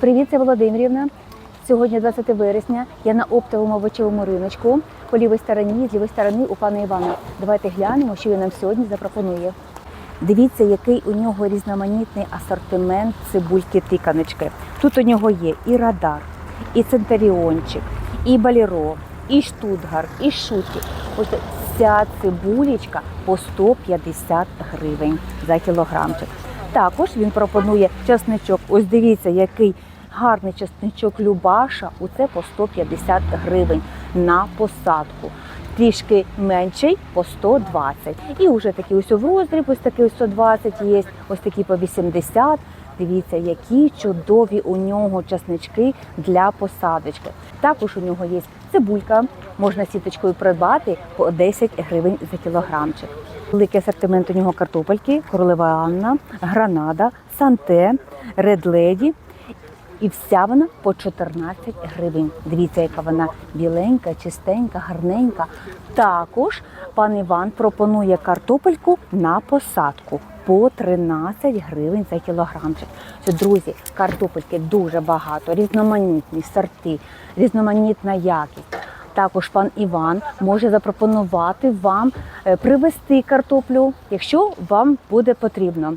Привіт, це Володимирівна. Сьогодні 20 вересня. Я на оптовому овочевому риночку. По лівій стороні, з лівої сторони у пана Івана. Давайте глянемо, що він нам сьогодні запропонує. Дивіться, який у нього різноманітний асортимент цибульки тиканочки. Тут у нього є і радар, і центаріончик, і баліро, і штутгар, і шуті. Ось ця цибулечка по 150 гривень за кілограмчик. Також він пропонує чесничок. Ось дивіться, який гарний чесничок Любаша. Оце по 150 гривень на посадку. Трішки менший по 120. І вже такі ось в роздріб, ось такий ось 120 є, ось такі по 80. Дивіться, які чудові у нього часнички для посадочки. Також у нього є цибулька, можна сіточкою придбати по 10 гривень за кілограмчик. Великий асортимент у нього картопельки, королева Анна, гранада, санте, редледі. І вся вона по 14 гривень. Дивіться, яка вона біленька, чистенька, гарненька. Також пан Іван пропонує картопельку на посадку по 13 гривень за кілограмчик. Це, друзі, картопельки дуже багато, різноманітні сорти, різноманітна якість. Також пан Іван може запропонувати вам е, привезти картоплю, якщо вам буде потрібно.